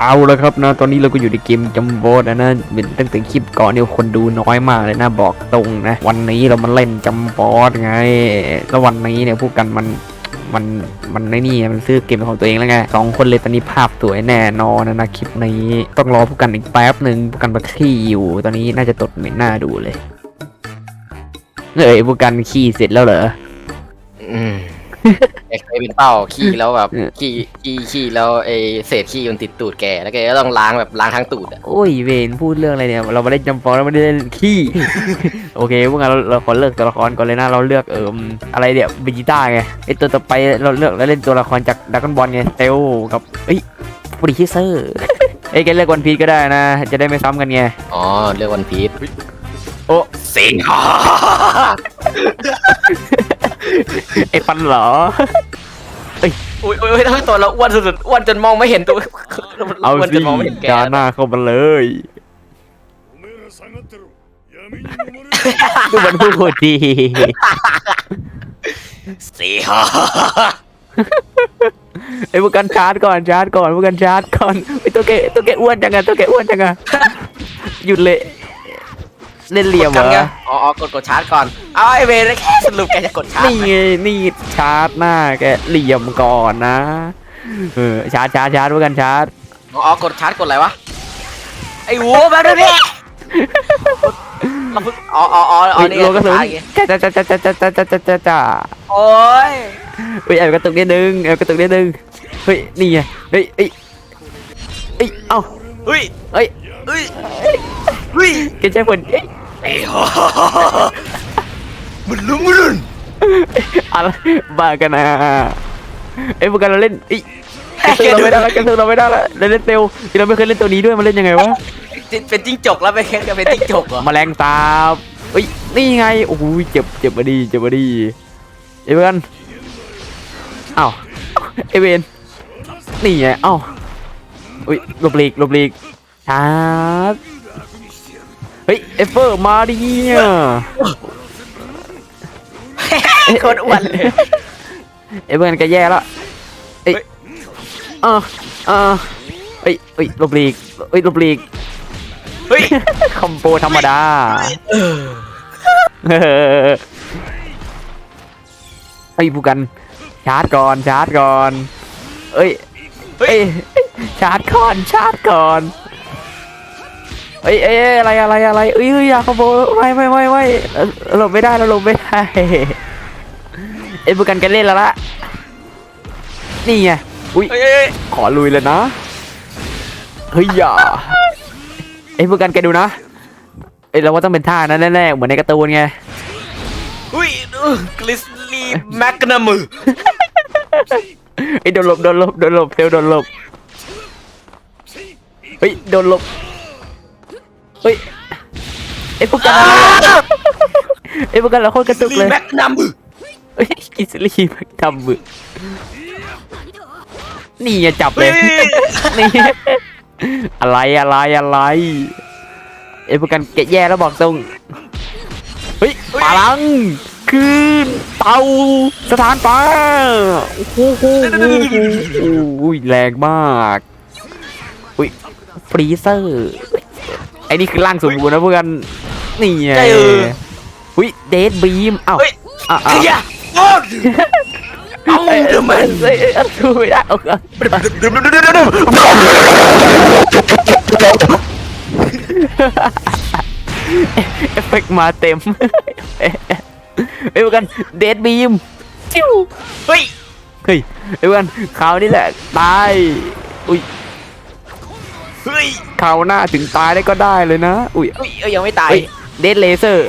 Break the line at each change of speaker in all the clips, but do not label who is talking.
เอาแล้วครับนะ ตอนนี้เราก็อยู่ในเกมจัมโบนะนะเป็นตั้งแต่คลิปก่อนเนี่ยคนดูน้อยมากเลยนะบอกตรงนะ วันนี้เรามาเล่นจัมบอสไง แล้ววันนี้เนี่ยพวกกันมันมันมันในนี่มันซื้อเกมของตัวเองแล้วไงสองคนเลยตอนนี้ภาพสวยแน่นอนนะนะคลิปนี้ต้องรอพวกกันอีกแป๊บหนึ่งพวกกันไปขี้อยู่ตอนนี้น่าจะตดเหม็นหน้าดูเลยเอ้ยพวกกันขี้เสร็จแล้วเหรอ
อืม แกเคยเป็นเป้าขี้แล้วแบบ
เออ
ขี้ขี้ขี้แล้วไอเศษขี้มันติดตูดแกแล้วแกก็ต้องล้างแบบล้างทั้งตูดอะ
โอ้ยเวนพูดเรื่องอะไรเนี่ย เรามาเล่นจำปองแล้วไม่ได้เล่นขี้ โอเคพวกเราเราขอเลือกตัวละครก่อนเลยนะเราเลือกเอิมอะไรเดี๋ยวเบจิต้าไงไอตัวต่อไปเราเลือกแล้วเล่นตัวละครจากดักกอนบอลไงเซลกับเอ้ยฟรีคิเซอร์เอ้ยแกเลือกวันพีก็ได้นะ จะได้ไม่ซ้ำกันไง
อ๋อเรื่องวันพีช
โอ้
เซ็ง
ไอฟันเหรอ
อุ้ยอุ้ยอุ้ยทำไมตัวเราอ้วนสุดๆอ้วนจนมองไม่เห็นตัว
เอา
อ้วน
สิ
จนมองไม่เห็นแก
จาหน้าเข้ามาเลย
おめえら下がってろ闇に飲まれる
ดูมันพูดดี
เสีย
ไอ้พวกกันชาร์จก่อนชาร์จก่อนพวกกันชาร์จก่อนไอ้ตัวแกตัวแกอ้วนจังอะตัวแกอ้วนจังอะหยุดเลย เล่นเหลี่ยมเหร
กันไง
อ
อ๋ออ๋อกดกดชาร์จก่อน เอาไอเวรแค่สรุปแกจะกดชาร์จ
นี่ไงนี่ชาร์จหน้าแกเหลี่ยมก่อนนะ เออชาร์จชาร์จชาร์จพวกกันชาร์จ
อ๋ออ๋อกดชาร์จกดอะไรวะ ไอ้หูมาด้วยพี่เราเพิ่งอ๋ออ๋ออ๋ออ๋อ
เฮ้ย
นี่
โลกระสุน
ชาร์จไง
จ้าจ้าจ้าจ้าจ้าจ้าจ้าจ้าจ้าจ้า
โอ้ย
เฮ้ยแอบกระตุกนิดนึงแอบกระตุกนิดนึงเฮ้ยนี่ไงเฮ้ยเฮ้ยเฮ้ยเอ้า
เฮ้ย
เฮ้ย
เฮ้ยเฮ้ย
แกใช้ผลเอ้ย
ไอ้ห่ามันลุ้มมันลุ้น
อะไรบ้ากันนะไอ้ยพวกกันเราเล่นเอ้ยกระตุกเราไม่ได้ละกระตุกเราไม่ได้ละเราเล่นเซลที่เราไม่เคยเล่นตัวนี้ด้วยมันเล่นยังไงวะ
เป็นจิ้งจกแล้วไปแข่งกันเป็นจิ้งจกเหรอ
แมลงสาบเฮ้ยนี่ไงโอ้โหเจ็บเจ็บมาดีเจ็บมาดีเอเวนอ้าวเอเวนนี่ไงเอ้าอุ้ยหลบหลีกหลบหลีกชาร์จ เฮ้ยเอฟเฟอร์มาดิเนี่ย
โคตรอ้วนเลย
เอเวนก็แย่แล้วเอ้ย
เฮ้ย
เออเออเฮ้ยเฮ้ยหลบหลีกเฮ้ยหลบหลีก
เฮ้ย
คอมโบธรรมดาไอ้ยผู้กัน ชาร์จก่อนชาร์จก่อนเอ้ย
เฮ้
เอ้
ย
ยชาร์จก่อนชาร์จก่อน เอ้ยเอ้ยเอ้ยอะไรอะไรอะไรเอ้ยเอ้ยอย่าคอมโบไม่ไม่ไม่ไม่เอ่อหลบไม่ได้เราหลบไม่ได้เอ้ยผู้กันแกันเล่นแล้วละนี่ไงอุ้ย
เฮ้ยเฮ้ย
ขอลุยเลยนะเฮ้ยอย่าเอ้ยผู้กันแกดูนะเอ้ยเราว่าต้องเป็นท่านั้นแน่ๆเหมือนในการ์ตูนไง
เฮ้ยกลิสลีแมกนามือ
ไอ้ยโดนหลบโดนหลบโดนหลบเทลโดนหลบเฮ้ยโดนหลบ เฮ้ยไอ้พวกกันไอ้พวกกันเราโคตรกระตุก
ลี
เลย
แมกนามือ
เฮ้ยกิสลีแม็กทำมือนี่ไงจับเล
เฮ้
ย
ย
นี่อะไรอะไรอะไรไอ้พวกกันแกะแย่แล้วบอกตรงเฮ้ยพลังคืนเตาสถานฟ้าโอ้โหโอ้โหโอ้โหแรงมากอุ้ยฟรีเซอร์ไอ้นี่คือร่างสมบูรณ์นะพวกกันนี่ไง
ใช่เออ
อุ้ยเดดบีมอ้าว
เฮ้ย
อะ
เฮ้
อะ
ยโอ้เอา
เอ้ย
เดี๋ยวมัน
เอ้ยเอ้ยเอ้ยดูไม่ได้เอาเอาเอฟเฟกต์มาเต็มเอ้ยพวกกันเดดบีมจิ้ว
เฮ้ย
เฮ้ยเอ้ยพวกกันคราวนี้แหละตายอุ้ย
เฮ้ย
คราวหน้าถึงตายได้ก็ได้เลยนะ อุ้ย
เฮ้ยเอ้ยยังไม่ตาย
เฮ้ยเดดเลเซอร์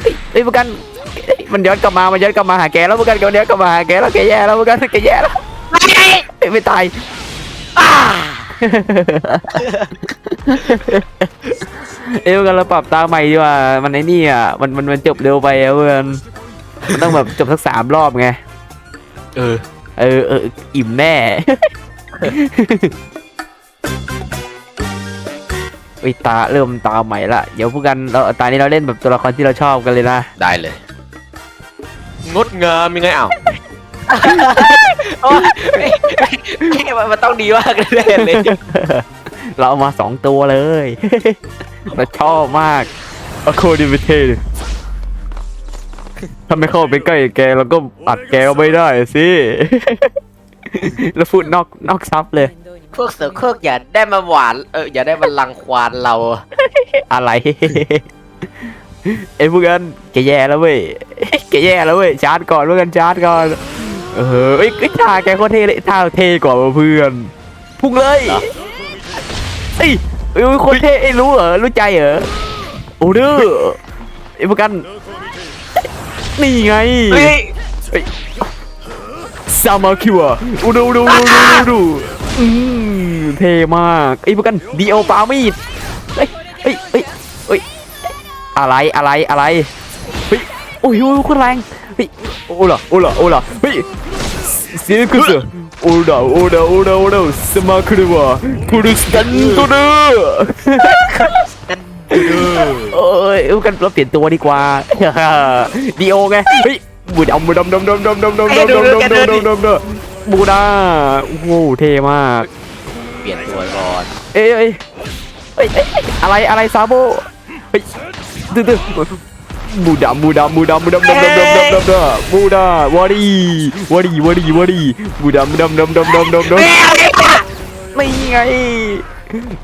เฮ้ยเฮ้ยพวกกันเฮ้ยมันย้อนกลับมา มันย้อนกลับมาหาแกแล้วพวกกันมันย้อนกลับมาหาแกแล้วแกแย่แล้วพวกกันแกแย่แล้วเฮ้ยไม่ตาย
อ่า
เอ้ยกันเราปรับตาใหม่ดีกว่า มันไอ้นี่อะ มันมันมันจบเร็วไปอะเพื่อนมันต้องแบบจบสักสามรอบไง
เออ
เออเอออิ่มแน่ วิตาเริ่มตาใหม่ละเดี๋ยวพวกกันเราตานี้เราเล่นแบบตัวละครที่เราชอบกันเลยนะ
ได้เลย งดงามยังไงอ้าวโอ้ยมันต้องดีมากเลยเลย
เราเอามาสองตัวเลย เราชอบมากอะโคดิเวเทถ้าไม่เข้าไปใกล้แกเราก็อัดแกไม่ได้สิ แล้วพูดนอกนอกซับเลย
พวกเสือโครกอย่าได้มาหวานเอออย่าได้มาลังควานเรา
อะไร ไอ้พวกนั้นแกแย่แล้วเว้ยแกแย่แล้วเว้ยชาร์จก่อนพวกกันชาร์จก่อน เออเอ้ยไอ้ท่าแกโคตรเท่เลยท่าเท่กว่าเพื่อนพุ่งเลย
เหรอ
เอ้ยเอ้ยคนเท่ไอ้รู้เหรอรู้ใจเหรอโอ้เด้อไอ้พวกกันนี่ไง
เฮ้ย
ซามาคิวะอูดูดูดูดูดูดู อืมเท่มากไอ้พวกกันเดีโอปามีดเฮ้ยเฮ้ยเฮ้ยเฮ้ยอะไรอะไรอะไรเฮ้ยโอ้ยโอ้ยคนแรงเฮ้ยโอ้ล่ะโอ้ล่ะโอ้ล่ะเฮ้ยเสียกุศลโอ้ล่ะโอ้ล่ะโอ้ล่ะโอ้ล่ะสมาคิวะคูรุสตันตัวเด้อโอ้ยเอากันเราเปลี่ยนตัวดีกว่าดีโอไงเฮ้ยบูดำบูดำดำดำดำดำดำดำดำดำดำดำดำดำ บูดาโอ้โหเท่มาก
เปลี่ยนตัวก่อน
เอ้ยเอ้ยเอ้ยเอ้ยอะไรอะไรซาโบเฮ้ยตื้อตื้อบูดำบูดำบูดำบูดำดำดำดำดำดำดำบูดาวารีวารีวารีวารีบูดำดำดำดำดำดำดำไม่ไง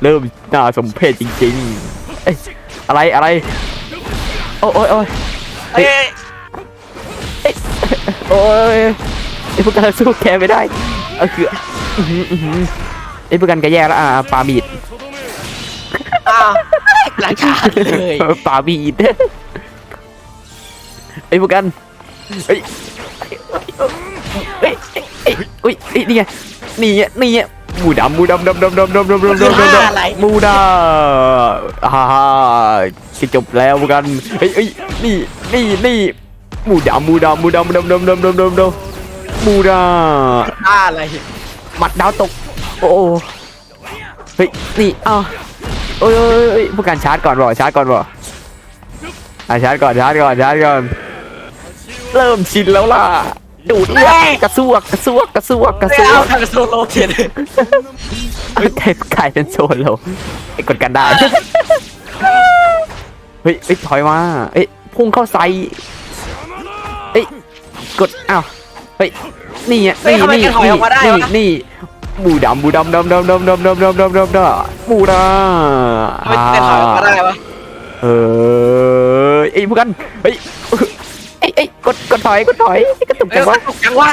เริ่มน่าสมเพชจริงๆเอ้ยอะไรอะไรโอ้ยโอ้ยโอ้ย
เฮ้ย
โอ้ย ไอ้พวกกันสู้แกไม่ได้เอาคืออื้อหืออื้อหือไอ้พวกกันก็แย่แล้วอะปาบีด
อ้าวราชาเลย
ปาบีดไอ้พวกกันเฮ้ยเฮ้ยเฮ้ยเฮ้ยเฮ้ยนี่ไงนี่ไงนี่ไงบูดำบูดำดำดำดำดำดำดำดำดำดำบูดาฮ่าฮ่าจะจบแล้วพวกกันเฮ้ยเฮ้ยนี่นี่นี่บูดำบูดำบูดำดำดำดำดำดำดำ บูดา
ท่าอะไร
หมัดดาวตก โอ้โหเฮ้ยนี่อ้าวโอ้ยโอ้ยโอ้ยผู้การชาร์จก่อนบ่ชาร์จก่อนบ่อะชาร์จก่อนชาร์จก่อนชาร์จก่อน เริ่มชินแล้วล่ะ ดูดเลือดกระซวกกระซวกกระซวกกระ
ไม่
ซว
เอา
ก
ทางโซโลเขียน
เอ้ยแต่กลายเป็นโซนเราไอ้กดกันได้ เฮ้ยเฮ้ยถอยมา เอ้ยพุ่งเข้าใส่เอ้ยกดอ้าว เฮ้ยนี่อะนี่นี่นี่นี่นี่บูดำบูดำดำดำดำดำดำดำดำดำดำบูดา
ไม่ได้ถอยออกมาได้ปะ
เออไอ้พวกกันเฮ้ยไอ้ไอ้ยกดกดถอยกดถอยกระตุก
เอ้
จั
ย
งวะ
ตกจังวะ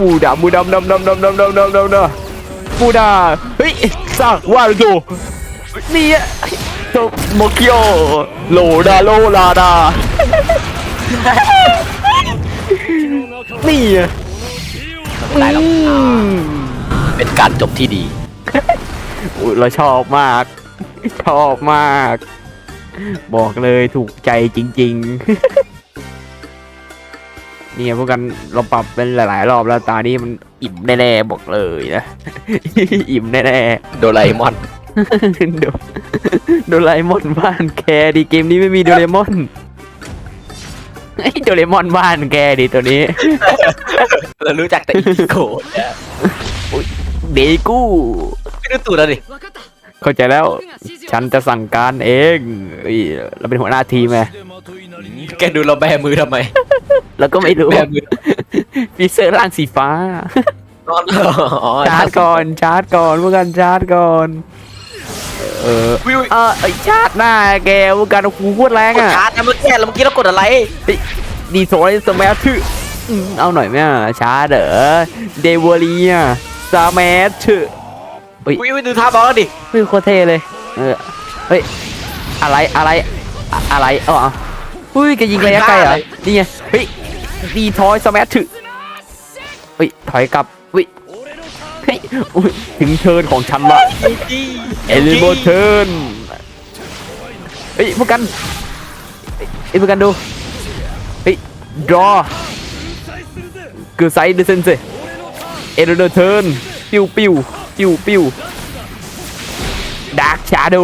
บูดำบูดำดำดำดำดำดำดำดำดำบูดาเฮ้ยสร้างว่าโดนี่อะโตโมเกียวโลดาโลลาดา นี่อะ
ได้แล้ว
อืม
เป็นการจบที่ดี
อุ๊ยเราชอบมาก ชอบมาก บอกเลยถูกใจจริง ๆ เนี่ยพวกกันเราปรับเป็นหลาย ๆ รอบแล้วตานี้มันอิ่มแน่ๆบอกเลยนะ อิ่มแน่ๆ
โดราเอมอน
โดโดราเอมอนบ้านแกดิเกมนี้ไม่มีโดเรมอน ไอ้ยโดเรมอนบ้านแกดิตัวนี้
เรารู้จักแต่อีโกะ
เดกู
ไม่รู้ตัวแล้วดิ
เข้าใจแล้ว ฉันจะสั่งการเองเอ้ยเราเป็นหัวหน้าทีมไง
แกดูเราแบมือทำไม
แล้วก็ไม่รู้
แบมือ
ฟีเซอร์ร่างสีฟ้า
อ๋อ
ชาร์จก่อน ชาร์จก่อนพวกกันชาร์จก่อน เออ
วิว
เออไอยชาร์จหน้าแกพวกกันโอ้โหโคตรแรง
กด
อะ
ชาร์จนะเมื่อกี้แล้วเมื่อกี้เรากดอะไร
ดีโซยสมัยชื่ออืมเอาหน่อยไหมอะชาร์จเหรอเดวอลีอะสมัยชื่อ
วิวดูท่าบอลแล้วดิ
เฮ้ยโคตรเท่เลย เออเฮ้ยอะไรอะไรอะอะไรอ๋ออุ้ยแกยิงระยะไกลเหรอนี่ไงเฮ้ยดีทอยสมัยชื่อเฮ้ยถอยกลับเฮ้ยเฮ้ย อุ๊ยถึงเทิร์นของฉันละเอลิโบเทิร์นเฮ้ยพวกกันเฮ้ยพวกกันดูเฮ้ยดรอคือไซด์ดิเซนเซเอลิโบเทิร์นปิ้วปิ้วปิ้วปิ้วดาร์คชาโด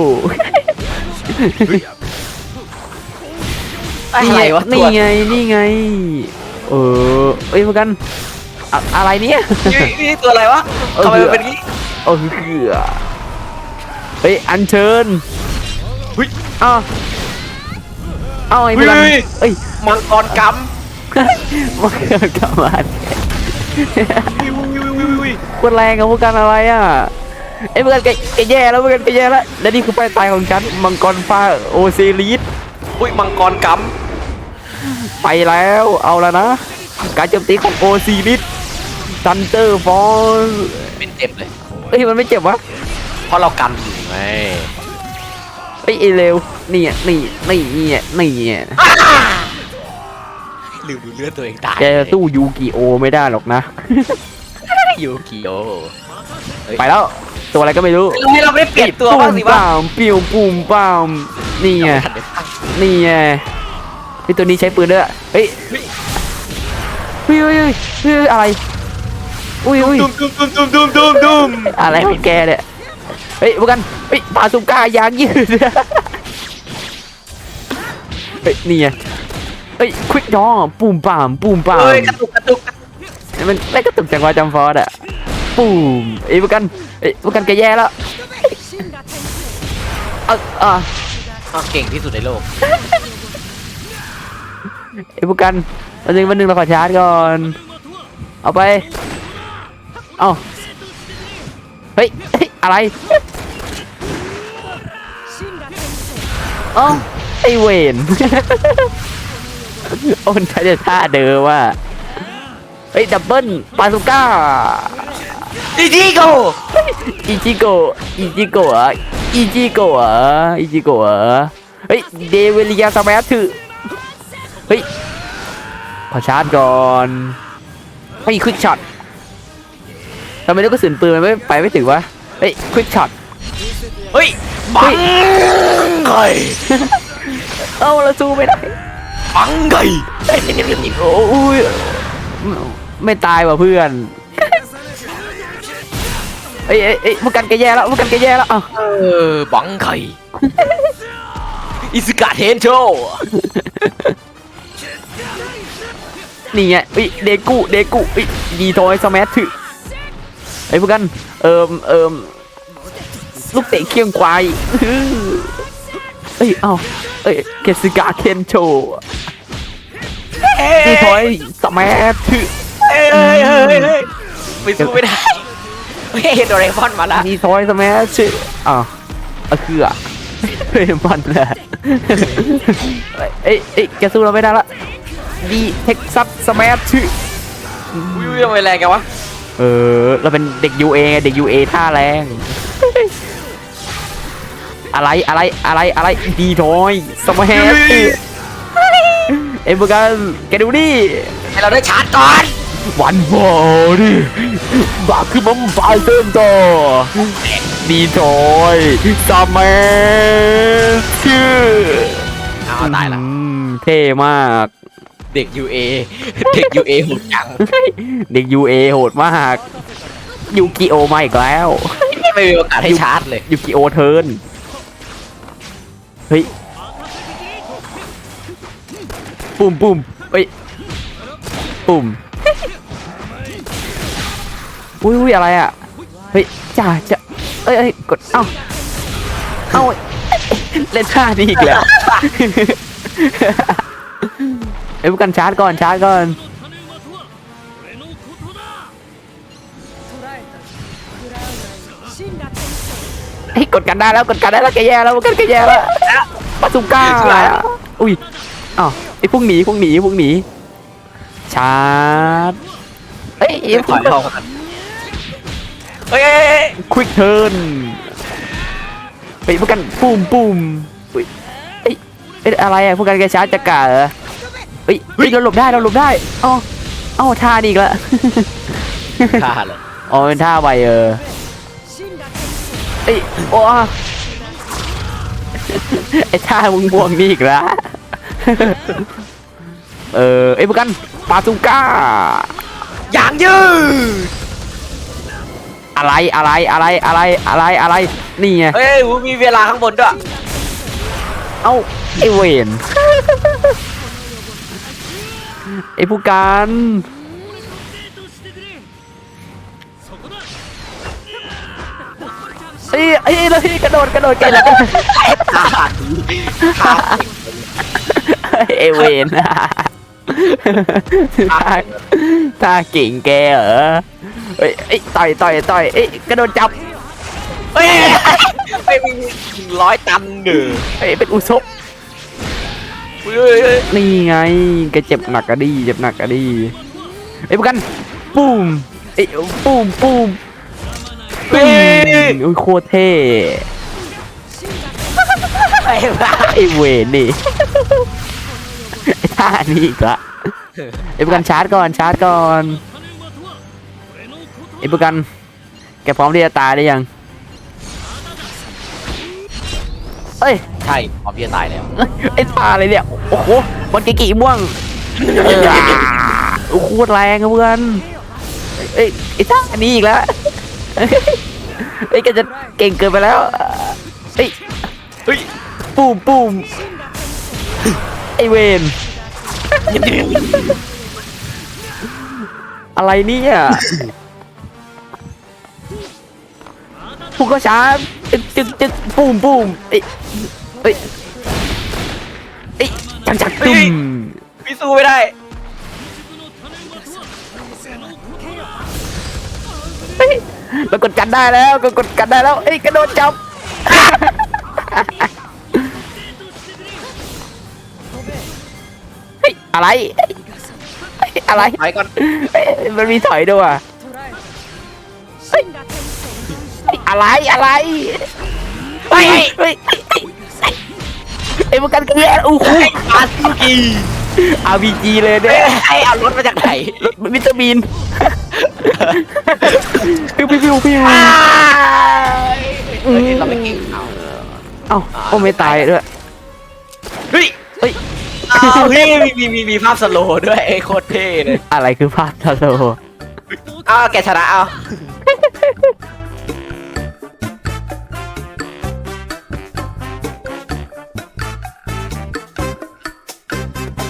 อะไรวะตั
นี่
ว
ไงนี่ไง เออเอ้ยพวกกัน อะอะไรเนี่ย
นี่นี่ตัวอะไรวะ
เออ
ทำไมมันเป็นงี้
เออคือฮ้ยอัญเชิญ
เฮ้ย
เอ้าเอ้าไอ้พวกนั้น
เฮ้ย
เอ้ย
มังกรก
มาเกิดกลับมาำ
วิววิววิววิว
โคนแรงกับพวกกันอะไรอะไอ้พวกกันแกแกแย่แล้วพวกกันแกแย่แล้วและนี่คือป้ายตายของฉันมังกรฟ้าโอเซลิส
อุ้ยมังกรก
ไปแล้วเอาแล้วนะ การโจมตีของโอซิลิส ซันเตอร์ฟอสำ
เป็นเจ็บเลย
เอ้ยมันไม่เจ็บวะ
เพราะเรากันอยู่ไง
เอ้ยไอ้เร็วนี่อะนี่นี่อะนี่อะ
ลืมดูเลือดตัวเองตาย
แกสู้ยูกิโอไม่ได้หรอกนะ
ยูกิโอ
ไปแล้ว ตัวอะไรก็ไม่รู้
ให้เราไม่ได้เปลี่ยนตัวบ้างสิวะ
ปุ้มป้ามปิ้วปุ้มป้ามนี่ไง
ทันได้ตั้ง
นี่ไงไอตัวนี้ใช้ปืนด้วยเฮ้ย
เฮ้ย
เฮ้ยเฮ้ยเฮ้ยเฮ้ยอะไร อุ้ยอุ้ย
ดุมดุมดุมดุมดุมดุมดุม
อะไรของแกเนี่ยเฮ้ยพวกกันเฮ้ยปาสุก้ายางยืดเฮ้ยนี่ไงเฮ้ยควิกดอปุ่มปามปุ่มปาม
เฮ้ยกระตุกกระตุก
มันไม่กระตุกจังวะจำฟอร์ดอะปุ่มไอ้ยพวกกันเอ้ยพวกกันแกแย่แล้วเอออะ
อ้าเก่งที่สุดในโลก
ไอ้พวกกันวันหนึ่งวันหนึ่งเราขอชาร์จก่อน เอาไป เอาเฮ้ยเฮ้ยอะไรเอ้าไอเวนโอ้มันใช้แต่ท่าเดิมว่าเฮ้ยดับเบิลปาสุก้า
อีจิโก
อิจิโกะอิจิโกะอะอิจิโกะอะอิจิโกะอะเฮ้ยเดวิลิยาสมัยถือเฮ้ยขอชาร์จก่อนเฮ้ยควิกช็อต ทำไมลูกกระสุนปืนมันไม่ไปไม่ถึงวะเฮ้ยควิกช็อต
เฮ้ยบังไก่
เอ้าเราสู้ไม่ได้
บังไก่
โอ้ยไม่ตายว่ะเพื่อนเอ้ยเอ้ยเอ้ยพวกกันแกแย่แล้วพวกกันแกแย่แล้วอ้าว
เออบังไก่อิสกาเทนโช
นี่ไงเอ้ยเดกุเดกุเอ้ยดีทอยสมัยถือ ไอ้ยพวกกัน เอิมเอิมลูกเตะเคียงควายอื้อเอ้ย เอ้า เอ้ย เกสึกะเคนโชดีทอยสมัยถือ
เฮ้ยเฮ้ยเฮ้ยเฮ้ยไม่สู้ไม่ได้เฮ้ยโดเรมอนมาละ
ดีทอยสมัยถืออ้าวอะคืออะเฮ้ยมันแหละเอ้ยเอ้ยแกสู้เราไม่ได้ละดีเท็กซัสสมัยถือ
อุ้ยทำไมแรงกันวะ
เออ เราเป็นเด็ก UA ไงเด็ก UA ท่าแรง อะไรอะไรอะไรอะไรดีทอยสมัยถือเอ็มเบอร์กันแกดูดิ
ให้เราได้ชาร์จก่อน
วันบอดิบาคือมัมบาเติมต่อดีทอยสมัยชื่อ
เอาตายละ
อืมเท่มาก
เด็ก UA เด็ก UA หุ่นจัง
เด็ก UA โหดมากยูกิโอมาอีกแล้ว
ไม่มีโอกาสให้ชาร์จเลย
ยูกิโอเทิร์นเฮ้ยปุ่มปุ่มเฮ้ยปุ่มอุ้ยอุ้ยอะไรอะเฮ้ยจ่าจะเอ้ยเอ้ยกดเอ้าเอ้าเล่นท่านี้อีกแล้วเอ้ยพวกกันชาร์จก่อนชาร์จก่อนเฮ้ยกดกันได้แล้วกดกันได้แล้วแกแย่แล้วกดแกแย่แล้วปาสุก้าอุ้ยอ้าวไอ้พวกหนีพวกหนีพวกหนีชาร์จเอ้ย
เอ้ยยลงกันเฮ้ยเฮ้ยเฮ้ย
ควิกเทิร์นเฮ้ยพวกกันปุ่มปุ่มอุ้ยเอ้ยเอ้ยอะไรอะพวกกันแกชาร์จจะกาเหรอ เฮ้ยเฮ้ยเราหลบได้เราหลบได้เอ้าเอ้าท่านี่อีกแล้ว
ฆ่าเลย
อ๋อเป็นท่าไวเออเอ้ยโอ้ไอ้ท่ามึงบวงนี่อีกแล้วเออไอ้ยพวกกันปาซูก้า
อย่างยืด
อะไรอะไรอะไรอะไรอะไรอะไรนี่ไง
เฮ้ยมีเวลาข้างบนด้วย
เอ้าไอ้เวน ไอ้ผู้การเฮ้ยเฮ้ยเราที่กระโดดกระโดดกันแล้ว
ขาดขาด
เอเวนท่าท่าเก่งแกเหรอเฮ้ยเอ้ยต่อยต่อยต่อยเอ้ยกระโดดจับ
เฮ้ยไม่มีร้อยตันหนึ่ง
เอ้ยเป็นอุซบ
เฮ้ยเฮ้ย
นี่ไงแกเจ็บหนักอะดิเจ็บหนักอะดิเอ้ยพวกกันปุ้มเอ้ยปุ้มปุ้ม
เฮ้ย
อุ้ยโคตรเท่
ไอ้บ้า
ไอเวนนี่ไอ้ท่านี่อีกละไอ้ประกันชาร์จก่อนชาร์จก่อนไอ้ประกันแกพร้อมที่จะตายได้ยังเอ้ย
ใช่พร้อมที่จะตายแล้ว
ไอ้ท่าอะไรเนี่ย โอ้โหมันกี่กี่ม่วงโอ้โหโคตรแรงอะเพื่อนเอ้ยไอ้ท่าอันนี้อีกแล้วเอ้ยแกจะเก่งเกินไปแล้วเอ้ย
เฮ้ย
ปูมปูมไอเวนอะไรเนี่ยพวกก็ช้าจึกจึกจึกปูมปูมเอ้ ยเอ้ยเอ้ยจังจักตุ้ม
พี่สู้ไม่ได้
เฮ้ยเรากดกันได้แล้วก็กดกันได้แล้วเอ้ยกระโดดจับเฮ้ยอะไรเฮ้ยอะไร
ไปก่อน
เฮ้ยมันมีถอยด้วยว่ะเฮ้ยเฮ้ยอะไรอะไรเฮ้ยเฮ้ยเฮ้ยเฮ้ย ไอ้พวกกันกันแล้วโอ้โห
อาซูกิ
อาวีจีเลย
เฮ้
เนี่ย
ยไอ้เอารถมาจากไหน
รถวิตามินพิวพิวพิวพิว
เฮ้ยเราไม่เก่งเอา
เอ้าโอ้ไม่ตายด้วย
เฮ้ย
เฮ้ย
เอาเฮ้ยมีมีมีมีภาพสโลว์ด้วยไอ้โคตรเท่เลย
อะไรคือภาพทาโซ
อ้าวแกชนะเอา